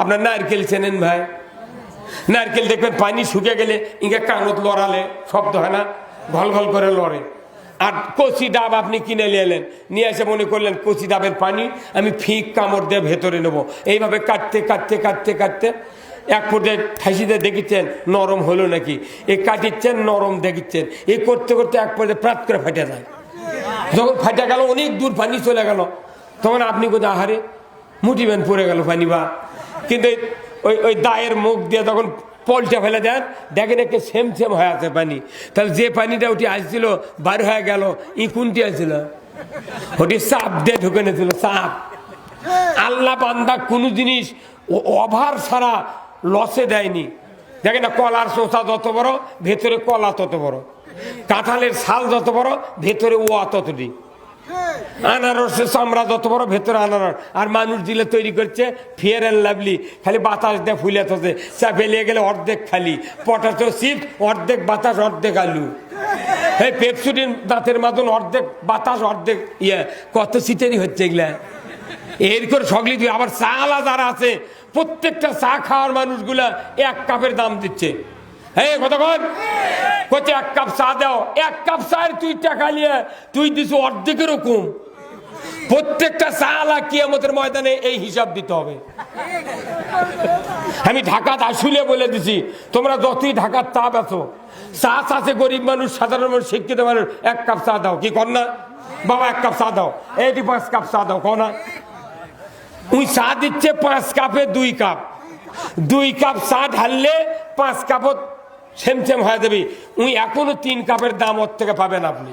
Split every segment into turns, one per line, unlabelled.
আপনার নারকেল চেনেন ভাই? নারকেল দেখবেন পানি শুকে গেলে ইঙ্গে কানত লড়ালে, শব্দ হয় না? ঘল ঘল করে লড়ে। আর কচি ডাব আপনি কিনে নিয়ে এলেন। নিয়ে এসে মনে করলেন কচি ডাবের পানি, আমি ফিক কামড় দিয়ে ভেতরে নেব। এইভাবে কাটতে কাটতে কাটতে কাটতে এক পর্যায়ে ঠাসিতে দেখিচ্ছেন, নরম হলো নাকি? এ কাটিচ্ছেন, নরম দেখিচ্ছেন। এ করতে করতে এক পর্যায়ে প্রাত করে ফাটে যায়। যখন ফাটে গেল, অনেক দূর পানি চলে গেল। তখন আপনি কোথায়, আহারে মুটিবেন পড়ে গেল পানি বা কিন্তু ওই ওই দায়ের মুখ দিয়ে তখন পলটা ফেলে দেন, দেখেন একে সেম সেম হয়ে আছে পানি। তাহলে যে পানিটা ওটি আসছিল, বার হয়ে গেল, ই কোনটি আসছিল? ওটি চাপ দিয়ে ঢুকে নিয়েছিল চাপ আল্লাহ বান্দা কোনো জিনিস অভার ছাড়া লসে দেয়নি। দেখেন না, কলার চোষা যত বড়, ভেতরে কলা তত বড়। কাঁঠালের ছাল যত বড়, ভেতরে ওয়া ততটি। আনারসের চামড়া যত বড় ভেতরে আনারস, আর মানুষ দিলে তৈরি করছে ফিয়ার অ্যান্ড লাভলি খালি বাতাস দিয়ে ফুলে থাকে চা ফেলিয়ে গেলে অর্ধেক খালি। পটাটো চিপস অর্ধেক বাতাস, অর্ধেক আলু। এই পেপসুডিন দাঁতের মাদন অর্ধেক বাতাস, অর্ধেক ইয়ে। কত শীতেরই হচ্ছে এগুলা। এর করে সকলি দিয়ে আবার চা আলা যারা আছে, প্রত্যেকটা চা খাওয়ার মানুষগুলা এক কাপের দাম দিচ্ছে। হ্যাঁ কতক্ষণ কোচে এক কাপ চা দাও। এক কাপ চায়ের তুই টাকা নিয়ে তুই দিস অর্ধেকেরও কম প্রত্যেকটা চা আলা কিয়ামতের ময়দানে এই হিসাব দিতে হবে। আমি ঢাকাত আসলে বলে দিছি, তোমরা যতই ঢাকার চা বেছো চা চাষে গরিব মানুষ, সাধারণ মানুষ, শিক্ষিত মানুষ, এক কাপ চা দাও। কি কর না? বাবা, এক কাপ চা দাও। এইটি পাঁচ কাপ চা দাও কো না? উই চা দিচ্ছে পাঁচ কাপে দুই কাপ। দুই কাপ চা ঢাললে পাঁচ কাপত সেম সেম হয়ে যাবে। উনি এখনও তিন কাপের দাম ওর থেকে পাবেন আপনি।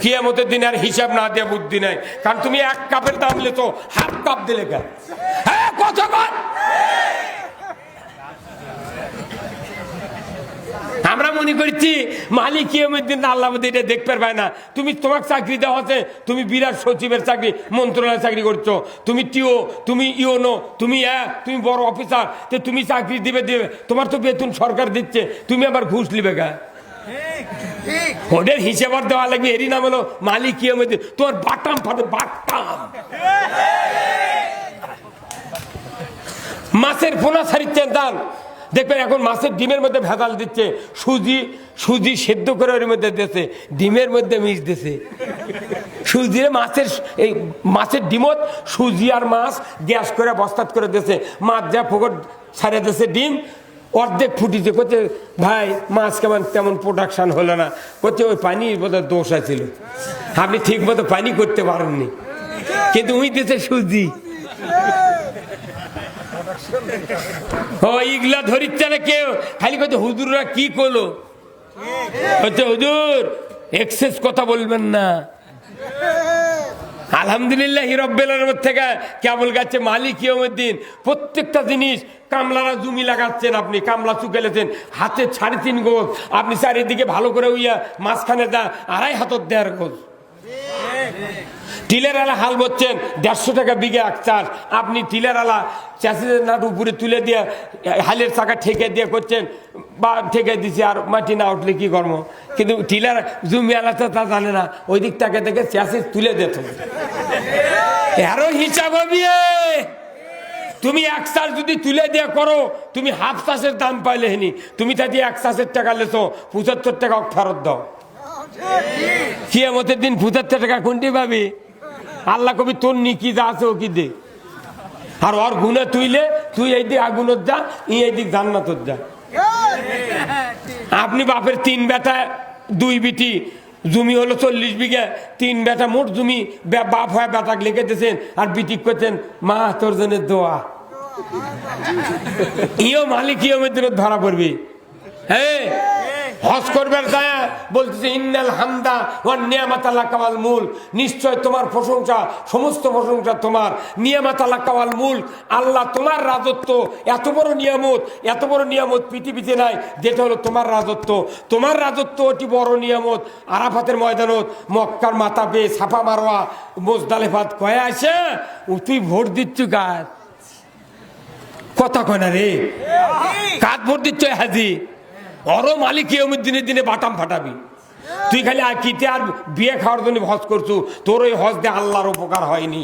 কিয়ামতের দিন আর হিসাব না দেওয়া বুদ্ধি নাই। কারণ তুমি এক কাপের দাম লেতো হাফ কাপ দিলে কে হ্যাঁ কতক্ষণ মনে করছি, মালিক আল্লাহ এটা দেখতে পায় না। তুমি তোমার চাকরি দেওয়া আছে তুমি বিরাট সচিবের চাকরি, মন্ত্রণালয়ের চাকরি করছ। তুমি টিও, তুমি ইওনো, তুমি এ, তুমি বড় অফিসার, তো তুমি চাকরি দিবে দিবে। তোমার তো বেতন সরকার দিচ্ছে, তুমি আবার ঘুষ নিবে গা ওদের হিসেব দেওয়া লাগবে, এরই তোমার মাছের পোনা ছাড়িচ্ছেন দান। দেখবেন এখন মাছের ডিমের মধ্যে ভেজাল দিচ্ছে, সুজি সুজি সেদ্ধ করে ওর মধ্যে দিচ্ছে ডিমের মধ্যে মিশ দিছে সুজিরে মাছের এই মাছের ডিমত সুজি আর মাছ গ্যাস করে বস্তাত করে দিয়েছে। মাছ যা ফোকট ছাড়ে দিয়েছে ডিম, অর্ধেক ফুটিছে। করছে ভাই, মাছ কেমন, তেমন প্রোডাকশান হলো না। করছে ওই পানি বোধহয় দোষ আছিল। আপনি ঠিক মতো পানি করতে পারেননি। কিন্তু উই দিয়েছে সুজি। ও ইগলা ধরিচ্ছে না কেউ? খালি কত হুজুররা কি করল? হচ্ছে হুজুর এক্সেস কথা বলবেন না। আলহামদুলিল্লাহ হিরব্বেলের থেকে কেবল গাছে মালিক ইয়মুদ্দিন প্রত্যেকটা জিনিস কামলারা জমি লাগাচ্ছেন আপনি, কামলা চুকেলেছেন, হাতে সাড়ে তিন গোজ। আপনি চারিদিকে ভালো করে উইয়া মাঝখানে দা আড়াই হাতত দেয়ার গোজ। টিলের আলা হাল বলছেন দেড়শো টাকা বিঘে এক চাষ আপনি টিলের আলা চাষিদের নাট উপরে তুলে দিয়ে হালের চাকা ঠেকে দিয়ে করছেন বা ঠেকে দিছে আর মাটি না উঠলে কি কর্ম কিন্তু টিলার জমি আলা তো জানে না ওই দিক থেকে থেকে চাষি তুলে দিত এরও হিসাব হবে। তুমি এক চাষ যদি তুলে দিয়ে করো তুমি হাফ চাষের দাম পাইলে হেনি। তুমি তা দিয়ে এক চাষের টাকা লেছো পঁচাত্তর টাকা ফেরত দাও। কিয়ামতের দিন পঁচাত্তর টাকা কোনটি পাবি? আল্লাহ কবি, তোর নিকি যা আছে ও কি দে। আর ওর গুণে তুইলে, তুই এই দিক আগুনত যা, ই এই দিক যা। আপনি বাপের তিন বেটা, দুই বিটি, জমি হলো চল্লিশ বিঘা, তিন বেটা মোট জমি বাপ হয়ে বেটাক লিখে দিয়েছেন আর বিটি করছেন মা, তোর জন্য দোয়া। ইও মালিক ইয়মের দিনে ধরা পড়বি। হ্যাঁ হজ করবার বলতেছে ইন্নাল হামদা ওয়ান নিয়ামাত আল্লাহ কাওয়াল মূল নিশ্চয় তোমার প্রশংসা সমস্ত প্রশংসা তোমার। নিয়ামাত আল্লাহ কাওয়াল মূল আল্লাহ তোমার রাজত্ব এত বড় নিয়ামত এত বড় নিয়ামত পৃথিবীতে নাই যেটা হলো তোমার রাজত্ব। তোমার রাজত্ব অতি বড় নিয়ামত। আরাফাতের ময়দানত মক্কার মাথা পেয়ে ছাপা মারোয়া মোজদালেফাত কয়ে আসে ও তুই ভোট দিচ্ছ গাছ কথা কয় না রে। কাঠ ভোট দিচ্ছ? হাজি। অরো মালিক ইয়মুদ্দিনের দিনে বাটাম ফাটাবি। তুই খালি আর কিতে আর বিয়ে খাওয়ার জন্য হজ করছ? তোর ওই হজ দিয়ে আল্লাহর উপকার হয়নি।